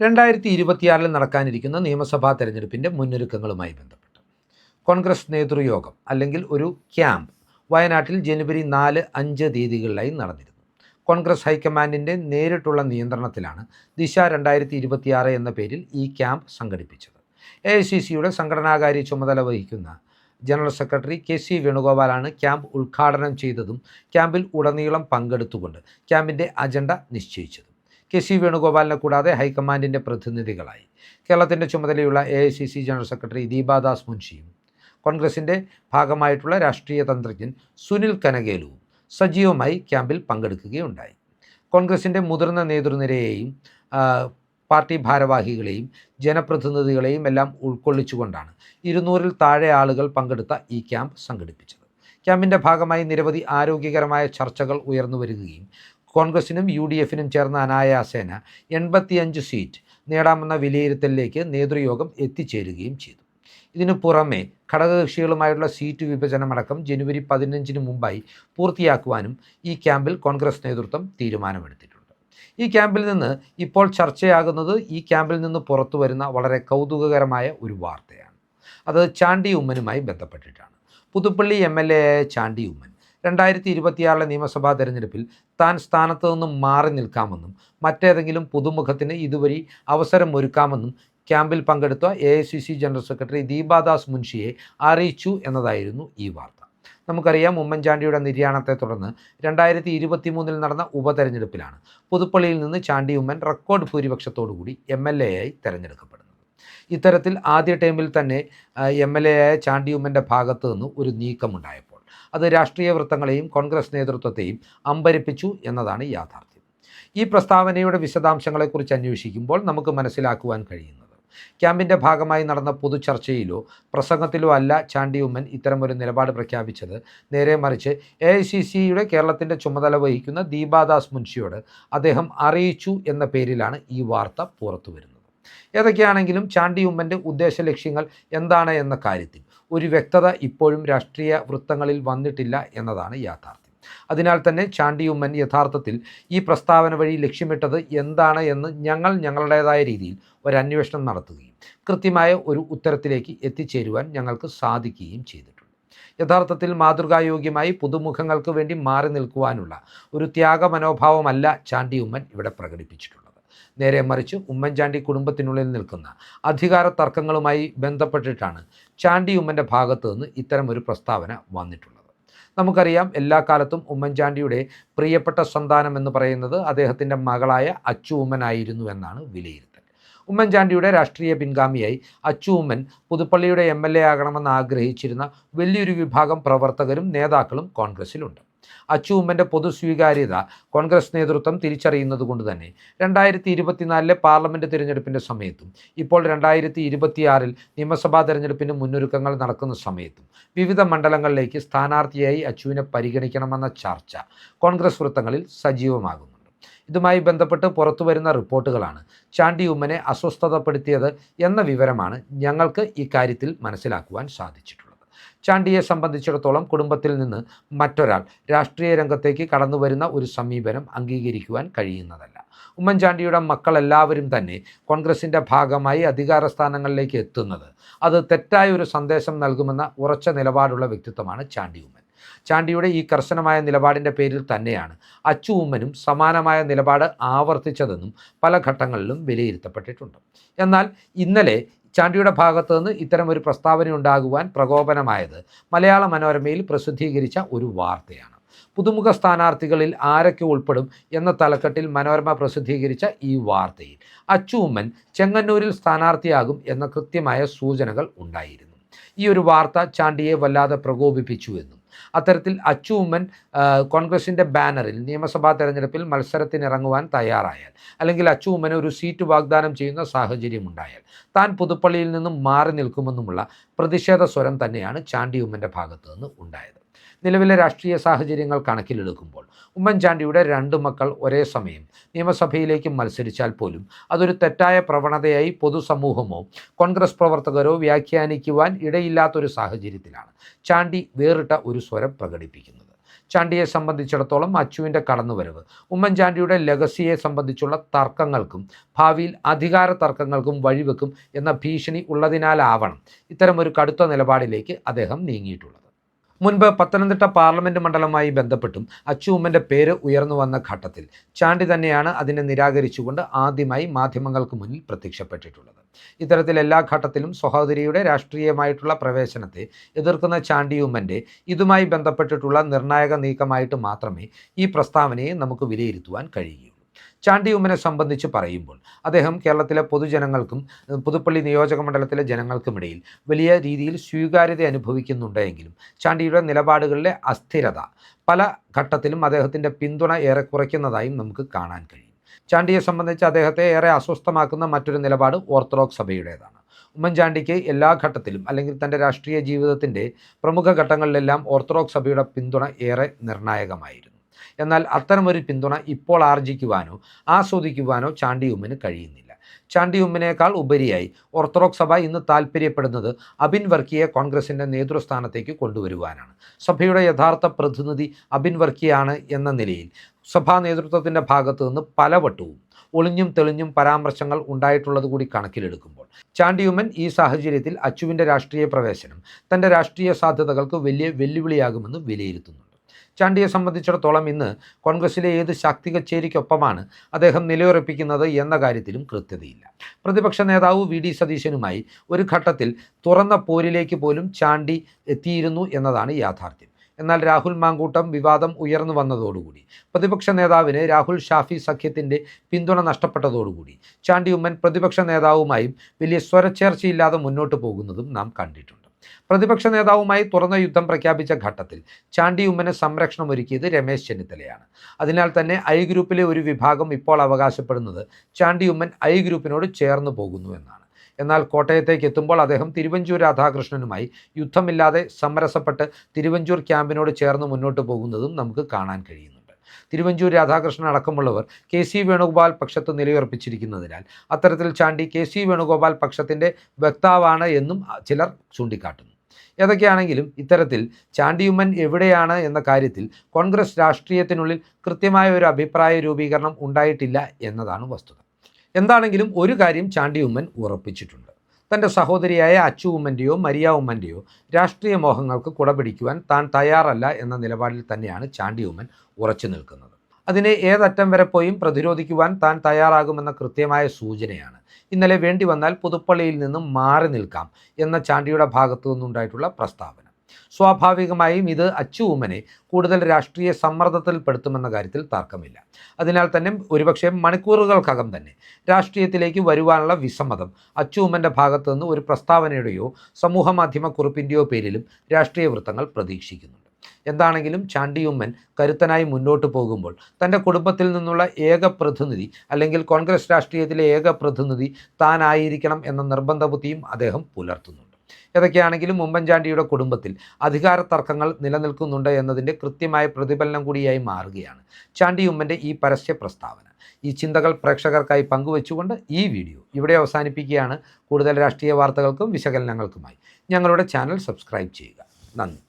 രണ്ടായിരത്തി ഇരുപത്തിയാറിൽ നടക്കാനിരിക്കുന്ന നിയമസഭാ തെരഞ്ഞെടുപ്പിന്റെ മുന്നൊരുക്കങ്ങളുമായി ബന്ധപ്പെട്ട്. കോൺഗ്രസ് നേതൃയോഗം അല്ലെങ്കിൽ ഒരു ക്യാമ്പ് വയനാട്ടിൽ ജനുവരി നാല് അഞ്ച് തീയതികളിലായി നടന്നിരുന്നു. കോൺഗ്രസ് ഹൈക്കമാൻഡിന്റെ നേരിട്ടുള്ള നിയന്ത്രണത്തിലാണ് ദിശ രണ്ടായിരത്തി ഇരുപത്തിയാറ് എന്ന പേരിൽ ഈ ക്യാമ്പ് സംഘടിപ്പിച്ചത്. എ ഐ സി സിയുടെ സംഘടനാകാര്യ ചുമതല വഹിക്കുന്ന ജനറൽ സെക്രട്ടറി കെ സി വേണുഗോപാലാണ് ക്യാമ്പ് ഉദ്ഘാടനം ചെയ്തതും ക്യാമ്പിൽ ഉടനീളം പങ്കെടുത്തുകൊണ്ട് ക്യാമ്പിന്റെ അജണ്ട നിശ്ചയിച്ചതും. കെ സി വേണുഗോപാലിനെ കൂടാതെ ഹൈക്കമാൻഡിന്റെ പ്രതിനിധികളായി. കേരളത്തിന്റെ ചുമതലയുള്ള A I C C general secretary Deepadas മുൻഷിയും കോൺഗ്രസിന്റെ ഭാഗമായിട്ടുള്ള രാഷ്ട്രീയ തന്ത്രജ്ഞൻ സുനിൽ കനകേലുവും സജീവമായി ക്യാമ്പിൽ പങ്കെടുക്കുകയുണ്ടായി. കോൺഗ്രസിന്റെ മുതിർന്ന നേതൃനിരയെയും പാർട്ടി ഭാരവാഹികളെയും ജനപ്രതിനിധികളെയും എല്ലാം ഉൾക്കൊള്ളിച്ചുകൊണ്ടാണ് ഇരുന്നൂറിൽ താഴെ ആളുകൾ പങ്കെടുത്ത ഈ ക്യാമ്പ് സംഘടിപ്പിച്ചത്. ക്യാമ്പിന്റെ ഭാഗമായി നിരവധി ആരോഗ്യകരമായ ചർച്ചകൾ ഉയർന്നു വരികയും കോൺഗ്രസിനും യു ഡി എഫിനും ചേർന്ന അനായാസേന എൺപത്തിയഞ്ച് സീറ്റ് നേടാമെന്ന വിലയിരുത്തലിലേക്ക് നേതൃയോഗം എത്തിച്ചേരുകയും ചെയ്തു. ഇതിനു പുറമെ ഘടകകക്ഷികളുമായുള്ള സീറ്റ് വിഭജനമടക്കം ജനുവരി പതിനഞ്ചിന് മുമ്പായി പൂർത്തിയാക്കുവാനും ഈ ക്യാമ്പിൽ കോൺഗ്രസ് നേതൃത്വം തീരുമാനമെടുത്തിട്ടുണ്ട്. ഈ ക്യാമ്പിൽ നിന്ന് ഇപ്പോൾ ചർച്ചയാകുന്നത് ഈ ക്യാമ്പിൽ നിന്ന് പുറത്തു വരുന്ന വളരെ കൗതുകകരമായ ഒരു വാർത്തയാണ്. അത് ചാണ്ടി ഉമ്മനുമായി ബന്ധപ്പെട്ടിട്ടാണ്. പുതുപ്പള്ളി എം എൽ എ ആയ ചാണ്ടി ഉമ്മൻ രണ്ടായിരത്തി ഇരുപത്തിയാറിലെ നിയമസഭാ തെരഞ്ഞെടുപ്പിൽ താൻ സ്ഥാനത്ത് നിന്നും മാറി നിൽക്കാമെന്നും മറ്റേതെങ്കിലും പുതുമുഖത്തിന് ഇതുവഴി അവസരം ഒരുക്കാമെന്നും ക്യാമ്പിൽ പങ്കെടുത്ത എ ജനറൽ സെക്രട്ടറി ദീപാദാസ് മുൻഷിയെ അറിയിച്ചു എന്നതായിരുന്നു ഈ വാർത്ത. നമുക്കറിയാം ഉമ്മൻചാണ്ടിയുടെ നിര്യാണത്തെ തുടർന്ന് രണ്ടായിരത്തി ഇരുപത്തി മൂന്നിൽ നടന്ന ഉപതെരഞ്ഞെടുപ്പിലാണ് പുതുപ്പള്ളിയിൽ നിന്ന് ചാണ്ടി ഉമ്മൻ റെക്കോർഡ് ഭൂരിപക്ഷത്തോടുകൂടി എം എൽ എ ആയി തെരഞ്ഞെടുക്കപ്പെടുന്നത്. ഇത്തരത്തിൽ ആദ്യ ടൈമിൽ തന്നെ എം എൽ എ ആയ ചാണ്ടി ഉമ്മന്റെ ഭാഗത്തു നിന്ന് ഒരു നീക്കമുണ്ടായപ്പോൾ അത് രാഷ്ട്രീയ വൃത്തങ്ങളെയും കോൺഗ്രസ് നേതൃത്വത്തെയും അമ്പരിപ്പിച്ചു എന്നതാണ് യാഥാർത്ഥ്യം. ഈ പ്രസ്താവനയുടെ വിശദാംശങ്ങളെക്കുറിച്ച് അന്വേഷിക്കുമ്പോൾ നമുക്ക് മനസ്സിലാക്കുവാൻ കഴിയുന്നത് ക്യാമ്പിന്റെ ഭാഗമായി നടന്ന പൊതുചർച്ചയിലോ പ്രസംഗത്തിലോ അല്ല ചാണ്ടി ഉമ്മൻ ഇത്തരമൊരു നിലപാട് പ്രഖ്യാപിച്ചത്. നേരെ മറിച്ച് എ ഐ സി സിയുടെ കേരളത്തിന്റെ ചുമതല വഹിക്കുന്ന ദീപാദാസ് മുൻഷിയോട് അദ്ദേഹം അറിയിച്ചു എന്ന പേരിലാണ് ഈ വാർത്ത പുറത്തു വരുന്നത് ഏതൊക്കെയാണെങ്കിലും ചാണ്ടി ഉമ്മന്റെ ഉദ്ദേശ ലക്ഷ്യങ്ങൾ എന്താണ് എന്ന കാര്യത്തിൽ ഒരു വ്യക്തത ഇപ്പോഴും രാഷ്ട്രീയ വൃത്തങ്ങളിൽ വന്നിട്ടില്ല എന്നതാണ് യാഥാർത്ഥ്യം. അതിനാൽ തന്നെ ചാണ്ടി ഉമ്മൻ യഥാർത്ഥത്തിൽ ഈ പ്രസ്താവന വഴി ലക്ഷ്യമിട്ടത് എന്താണ് എന്ന് ഞങ്ങൾ ഞങ്ങളുടേതായ രീതിയിൽ ഒരു അന്വേഷണം നടത്തുകയും കൃത്യമായ ഒരു ഉത്തരത്തിലേക്ക് എത്തിച്ചേരുവാൻ ഞങ്ങൾക്ക് സാധിക്കുകയും ചെയ്തിട്ടുണ്ട്. യഥാർത്ഥത്തിൽ മാതൃകായോഗ്യമായി പുതുമുഖങ്ങൾക്ക് വേണ്ടി മാറി നിൽക്കുവാനുള്ള ഒരു ത്യാഗ മനോഭാവമല്ല ചാണ്ടി ഉമ്മൻ ഇവിടെ പ്രകടിപ്പിച്ചിട്ടുള്ളത്. നേരെ മറിച്ച് ഉമ്മൻചാണ്ടി കുടുംബത്തിനുള്ളിൽ നിൽക്കുന്ന അധികാര തർക്കങ്ങളുമായി ബന്ധപ്പെട്ടിട്ടാണ് ചാണ്ടി ഉമ്മന്റെ ഭാഗത്തു നിന്ന് ഇത്തരം ഒരു പ്രസ്താവന വന്നിട്ടുള്ളത്. നമുക്കറിയാം എല്ലാ കാലത്തും ഉമ്മൻചാണ്ടിയുടെ പ്രിയപ്പെട്ട സന്താനം എന്ന് പറയുന്നത് അദ്ദേഹത്തിന്റെ മകളായ അച്ചു ഉമ്മനായിരുന്നു എന്നാണ് വിലയിരുത്തൽ. ഉമ്മൻചാണ്ടിയുടെ രാഷ്ട്രീയ പിൻഗാമിയായി അച്ചു ഉമ്മൻ പുതുപ്പള്ളിയുടെ എം എൽ എ ആകണമെന്ന് ആഗ്രഹിച്ചിരുന്ന വലിയൊരു വിഭാഗം പ്രവർത്തകരും നേതാക്കളും കോൺഗ്രസിലുണ്ട് അച്ചു ഉമ്മന്റെ പൊതു സ്വീകാര്യത കോൺഗ്രസ് നേതൃത്വം തിരിച്ചറിയുന്നത് കൊണ്ട് തന്നെ. രണ്ടായിരത്തി ഇരുപത്തിനാലിലെ പാർലമെന്റ് തിരഞ്ഞെടുപ്പിന്റെ സമയത്തും ഇപ്പോൾ രണ്ടായിരത്തി ഇരുപത്തിയാറിൽ നിയമസഭാ തെരഞ്ഞെടുപ്പിന് മുന്നൊരുക്കങ്ങൾ നടക്കുന്ന സമയത്തും വിവിധ മണ്ഡലങ്ങളിലേക്ക് സ്ഥാനാർത്ഥിയായി അച്ചുവിനെ പരിഗണിക്കണമെന്ന ചർച്ച കോൺഗ്രസ് വൃത്തങ്ങളിൽ സജീവമാകുന്നു ഇതുമായി ബന്ധപ്പെട്ട് പുറത്തു വരുന്ന റിപ്പോർട്ടുകളാണ് ചാണ്ടി ഉമ്മനെ അസ്വസ്ഥതപ്പെടുത്തിയത് എന്ന വിവരമാണ് ഞങ്ങൾക്ക് ഇക്കാര്യത്തിൽ മനസ്സിലാക്കുവാൻ സാധിച്ചിട്ടുള്ളത്. ചാണ്ടിയെ സംബന്ധിച്ചിടത്തോളം കുടുംബത്തിൽ നിന്ന് മറ്റൊരാൾ രാഷ്ട്രീയ രംഗത്തേക്ക് കടന്നു വരുന്ന ഒരു സമീപനം അംഗീകരിക്കുവാൻ കഴിയുന്നതല്ല. ഉമ്മൻചാണ്ടിയുടെ മക്കളെല്ലാവരും തന്നെ കോൺഗ്രസിന്റെ ഭാഗമായി അധികാര സ്ഥാനങ്ങളിലേക്ക് എത്തുന്നത്. അത് തെറ്റായ ഒരു സന്ദേശം നൽകുമെന്ന ഉറച്ച നിലപാടുള്ള വ്യക്തിത്വമാണ് ചാണ്ടി ഉമ്മൻ. ചാണ്ടിയുടെ ഈ കർശനമായ നിലപാടിന്റെ പേരിൽ തന്നെയാണ് അച്ചുമ്മനും സമാനമായ നിലപാട് ആവർത്തിച്ചതെന്നും പല ഘട്ടങ്ങളിലും വിലയിരുത്തപ്പെട്ടിട്ടുണ്ട്. എന്നാൽ ഇന്നലെ ചാണ്ടിയുടെ ഭാഗത്തു നിന്ന് ഇത്തരം ഒരു പ്രസ്താവന ഉണ്ടാകുവാൻ പ്രകോപനമായത് മലയാള മനോരമയിൽ പ്രസിദ്ധീകരിച്ച ഒരു വാർത്തയാണ്. പുതുമുഖ സ്ഥാനാർത്ഥികളിൽ ആരൊക്കെ ഉൾപ്പെടും എന്ന തലക്കെട്ടിൽ മനോരമ പ്രസിദ്ധീകരിച്ച ഈ വാർത്തയിൽ അച്ചുമ്മൻ ചെങ്ങന്നൂരിൽ സ്ഥാനാർത്ഥിയാകും എന്ന കൃത്യമായ സൂചനകൾ ഉണ്ടായിരുന്നു. ഈ ഒരു വാർത്ത ചാണ്ടിയെ വല്ലാതെ പ്രകോപിപ്പിച്ചുവെന്നും അത്തരത്തിൽ അച്ചു ഉമ്മൻ ആ, കോൺഗ്രസിന്റെ ബാനറിൽ നിയമസഭാ തെരഞ്ഞെടുപ്പിൽ മത്സരത്തിനിറങ്ങുവാൻ തയ്യാറായാൽ അല്ലെങ്കിൽ അച്ചു ഉമ്മന് ഒരു സീറ്റ് വാഗ്ദാനം ചെയ്യുന്ന സാഹചര്യമുണ്ടായാൽ താൻ പുതുപ്പള്ളിയിൽ നിന്നും മാറി നിൽക്കുമെന്നുമുള്ള പ്രതിഷേധ സ്വരം തന്നെയാണ് ചാണ്ടിയുമ്മന്റെ ഭാഗത്തു നിന്ന് ഉണ്ടായത്. നിലവിലെ രാഷ്ട്രീയ സാഹചര്യങ്ങൾ കണക്കിലെടുക്കുമ്പോൾ ഉമ്മൻചാണ്ടിയുടെ രണ്ട് മക്കൾ ഒരേ സമയം നിയമസഭയിലേക്ക് മത്സരിച്ചാൽ പോലും അതൊരു തെറ്റായ പ്രവണതയായി പൊതുസമൂഹമോ കോൺഗ്രസ് പ്രവർത്തകരോ വ്യാഖ്യാനിക്കുവാൻ ഇടയില്ലാത്തൊരു സാഹചര്യത്തിലാണ് ചാണ്ടി വേറിട്ട ഒരു സ്വരം പ്രകടിപ്പിക്കുന്നത്. ചാണ്ടിയെ സംബന്ധിച്ചിടത്തോളം അച്ചുവിന്റെ കടന്നുവരവ് ഉമ്മൻചാണ്ടിയുടെ ലെഗസിയെ സംബന്ധിച്ചുള്ള തർക്കങ്ങൾക്കും ഭാവിയിൽ അധികാര തർക്കങ്ങൾക്കും വഴിവെക്കും എന്ന ഭീഷണി ഉള്ളതിനാലാവണം ഇത്തരമൊരു കടുത്ത നിലപാടിലേക്ക് അദ്ദേഹം നീങ്ങിയിട്ടുള്ളത്. മുൻപ് പത്തനംതിട്ട പാർലമെന്റ് മണ്ഡലമായി ബന്ധപ്പെട്ടും അച്ചു ഉമ്മന്റെ പേര് ഉയർന്നു വന്ന ഘട്ടത്തിൽ ചാണ്ടി തന്നെയാണ് അതിനെ നിരാകരിച്ചുകൊണ്ട് ആദ്യമായി മാധ്യമങ്ങൾക്ക് മുന്നിൽ പ്രത്യക്ഷപ്പെട്ടിട്ടുള്ളത്. ഇത്തരത്തിൽ എല്ലാ ഘട്ടത്തിലും സഹോദരിയുടെ രാഷ്ട്രീയമായിട്ടുള്ള പ്രവേശനത്തെ എതിർക്കുന്ന ചാണ്ടി ഉമ്മന്റെ ഇതുമായി ബന്ധപ്പെട്ടിട്ടുള്ള നിർണായക നീക്കമായിട്ട് മാത്രമേ ഈ പ്രസ്താവനയെ നമുക്ക് വിലയിരുത്തുവാൻ കഴിയുകയുള്ളൂ ചാണ്ടി ഉമ്മനെ സംബന്ധിച്ച് പറയുമ്പോൾ അദ്ദേഹം കേരളത്തിലെ പൊതുജനങ്ങൾക്കും പുതുപ്പള്ളി നിയോജക മണ്ഡലത്തിലെ ജനങ്ങൾക്കുമിടയിൽ വലിയ രീതിയിൽ സ്വീകാര്യത അനുഭവിക്കുന്നുണ്ടെങ്കിലും ചാണ്ടിയുടെ നിലപാടുകളിലെ അസ്ഥിരത പല ഘട്ടത്തിലും അദ്ദേഹത്തിന്റെ പിന്തുണ ഏറെ കുറയ്ക്കുന്നതായും നമുക്ക് കാണാൻ കഴിയും. ചാണ്ടിയെ സംബന്ധിച്ച് അദ്ദേഹത്തെ ഏറെ അസ്വസ്ഥമാക്കുന്ന മറ്റൊരു നിലപാട് ഓർത്തഡോക്സ് സഭയുടേതാണ്. ഉമ്മൻചാണ്ടിക്ക് എല്ലാ ഘട്ടത്തിലും അല്ലെങ്കിൽ തന്റെ രാഷ്ട്രീയ ജീവിതത്തിന്റെ പ്രമുഖ ഘട്ടങ്ങളിലെല്ലാം ഓർത്തഡോക്സ് സഭയുടെ പിന്തുണ ഏറെ നിർണായകമായിരുന്നു. എന്നാൽ അത്തരമൊരു പിന്തുണ ഇപ്പോൾ ആർജിക്കുവാനോ ആസ്വദിക്കുവാനോ ചാണ്ടിയുമ്മിന് കഴിയുന്നില്ല. ചാണ്ടിയുമ്മിനേക്കാൾ ഉപരിയായി ഓർത്തഡോക്സ് സഭ ഇന്ന് താല്പര്യപ്പെടുന്നത് അബിൻ വർക്കിയെ കോൺഗ്രസിന്റെ നേതൃസ്ഥാനത്തേക്ക് കൊണ്ടുവരുവാനാണ്. സഭയുടെ യഥാർത്ഥ പ്രതിനിധി അബിൻ വർക്കിയാണ് എന്ന നിലയിൽ സഭാ നേതൃത്വത്തിന്റെ ഭാഗത്തു നിന്ന് പലവട്ടവും ഒളിഞ്ഞും തെളിഞ്ഞും പരാമർശങ്ങൾ ഉണ്ടായിട്ടുള്ളത് കൂടി കണക്കിലെടുക്കുമ്പോൾ ചാണ്ടിയുമ്മൻ ഈ സാഹചര്യത്തിൽ അച്ചുവിന്റെ രാഷ്ട്രീയ പ്രവേശനം തന്റെ രാഷ്ട്രീയ സാധ്യതകൾക്ക് വലിയ വെല്ലുവിളിയാകുമെന്ന് വിലയിരുത്തുന്നുണ്ട് ചാണ്ടിയെ സംബന്ധിച്ചിടത്തോളം ഇന്ന് കോൺഗ്രസിലെ ഏത് ശാക്തി കച്ചേരിക്കൊപ്പമാണ് അദ്ദേഹം നിലയുറപ്പിക്കുന്നത് എന്ന കാര്യത്തിലും കൃത്യതയില്ല. പ്രതിപക്ഷ നേതാവ് വി ഡി സതീശനുമായി ഒരു ഘട്ടത്തിൽ തുറന്ന പോരിലേക്ക് പോലും ചാണ്ടി എത്തിയിരുന്നു എന്നതാണ് യാഥാർത്ഥ്യം. എന്നാൽ രാഹുൽ മാങ്കൂട്ടം വിവാദം ഉയർന്നു വന്നതോടുകൂടി പ്രതിപക്ഷ നേതാവിന് രാഹുൽ ഷാഫി സഖ്യത്തിന്റെ പിന്തുണ നഷ്ടപ്പെട്ടതോടുകൂടി ചാണ്ടി ഉമ്മൻ പ്രതിപക്ഷ നേതാവുമായും വലിയ സ്വരച്ചേർച്ചയില്ലാതെ മുന്നോട്ട് പോകുന്നതും നാം കണ്ടിട്ടുണ്ട്. പ്രതിപക്ഷ നേതാവുമായി തുറന്ന യുദ്ധം പ്രഖ്യാപിച്ച ഘട്ടത്തിൽ ചാണ്ടി ഉമ്മന് സംരക്ഷണം ഒരുക്കിയത് രമേശ് ചെന്നിത്തലയാണ്. അതിനാൽ തന്നെ ഐ ഗ്രൂപ്പിലെ ഒരു വിഭാഗം ഇപ്പോൾ അവകാശപ്പെടുന്നത് ചാണ്ടി ഉമ്മൻ ഐ ഗ്രൂപ്പിനോട് ചേർന്ന് പോകുന്നു എന്നാണ്. എന്നാൽ കോട്ടയത്തേക്ക് എത്തുമ്പോൾ അദ്ദേഹം തിരുവഞ്ചൂർ രാധാകൃഷ്ണനുമായി യുദ്ധമില്ലാതെ സമരസപ്പെട്ട് തിരുവഞ്ചൂർ ക്യാമ്പിനോട് ചേർന്ന് മുന്നോട്ട് പോകുന്നതും നമുക്ക് കാണാൻ കഴിയുന്നുണ്ട് തിരുവഞ്ചൂർ രാധാകൃഷ്ണൻ അടക്കമുള്ളവർ കെ സി വേണുഗോപാൽ പക്ഷത്ത് നിലയുറപ്പിച്ചിരിക്കുന്നതിനാൽ അത്തരത്തിൽ ചാണ്ടി കെ സി വേണുഗോപാൽ പക്ഷത്തിന്റെ വക്താവാണ് എന്നും ചിലർ ചൂണ്ടിക്കാട്ടുന്നു. ഏതൊക്കെയാണെങ്കിലും ഇത്തരത്തിൽ ചാണ്ടിയുമ്മൻ എവിടെയാണ് എന്ന കാര്യത്തിൽ കോൺഗ്രസ് രാഷ്ട്രീയത്തിനുള്ളിൽ കൃത്യമായ ഒരു അഭിപ്രായ രൂപീകരണം ഉണ്ടായിട്ടില്ല എന്നതാണ് വസ്തുത. എന്താണെങ്കിലും ഒരു കാര്യം ചാണ്ടിയുമ്മൻ ഉറപ്പിച്ചിട്ടുണ്ട്. തന്റെ സഹോദരിയായ അച്ചു ഉമ്മന്റെയോ മരിയ ഉമ്മന്റെയോ രാഷ്ട്രീയ മോഹങ്ങൾക്ക് കുടപിടിക്കുവാൻ താൻ തയ്യാറല്ല എന്ന നിലപാടിൽ തന്നെയാണ് ചാണ്ടി ഉമ്മൻ ഉറച്ചു നിൽക്കുന്നത്. അതിനെ ഏതറ്റം വരെ പോയും പ്രതിരോധിക്കുവാൻ താൻ തയ്യാറാകുമെന്ന കൃത്യമായ സൂചനയാണ്. ഇന്നലെ വേണ്ടി വന്നാൽ പുതുപ്പള്ളിയിൽ നിന്നും മാറി നിൽക്കാം എന്ന ചാണ്ടിയുടെ ഭാഗത്തു നിന്നുണ്ടായിട്ടുള്ള പ്രസ്താവന. സ്വാഭാവികമായും ഇത് അച്ചു ഉമ്മനെ കൂടുതൽ രാഷ്ട്രീയ സമ്മർദ്ദത്തിൽപ്പെടുത്തുമെന്ന കാര്യത്തിൽ തർക്കമില്ല. അതിനാൽ തന്നെ ഒരുപക്ഷെ മണിക്കൂറുകൾക്കകം തന്നെ രാഷ്ട്രീയത്തിലേക്ക് വരുവാനുള്ള വിസമ്മതം അച്ചു ഉമ്മന്റെ ഭാഗത്തു നിന്ന് ഒരു പ്രസ്താവനയുടെയോ സമൂഹ മാധ്യമ കുറിപ്പിന്റെയോ പേരിലും രാഷ്ട്രീയ വൃത്തങ്ങൾ പ്രതീക്ഷിക്കുന്നുണ്ട്. എന്താണെങ്കിലും ചാണ്ടിയുമ്മൻ കരുത്തനായി മുന്നോട്ട് പോകുമ്പോൾ തന്റെ കുടുംബത്തിൽ നിന്നുള്ള ഏക പ്രതിനിധി അല്ലെങ്കിൽ കോൺഗ്രസ് രാഷ്ട്രീയത്തിലെ ഏക പ്രതിനിധി താനായിരിക്കണം എന്ന നിർബന്ധബുദ്ധിയും അദ്ദേഹം പുലർത്തുന്നുണ്ട് ഏതൊക്കെയാണെങ്കിലും ഉമ്മൻചാണ്ടിയുടെ കുടുംബത്തിൽ അധികാര തർക്കങ്ങൾ നിലനിൽക്കുന്നുണ്ട് എന്നതിന്റെ കൃത്യമായ പ്രതിഫലനം കൂടിയായി മാറുകയാണ്. ചാണ്ടി ഉമ്മന്റെ ഈ പരസ്യ പ്രസ്താവന. ഈ ചിന്തകൾ പ്രേക്ഷകർക്കായി പങ്കുവെച്ചുകൊണ്ട് ഈ വീഡിയോ ഇവിടെ അവസാനിപ്പിക്കുകയാണ്. കൂടുതൽ രാഷ്ട്രീയ വാർത്തകൾക്കും വിശകലനങ്ങൾക്കുമായി ഞങ്ങളുടെ ചാനൽ സബ്സ്ക്രൈബ് ചെയ്യുക. നന്ദി.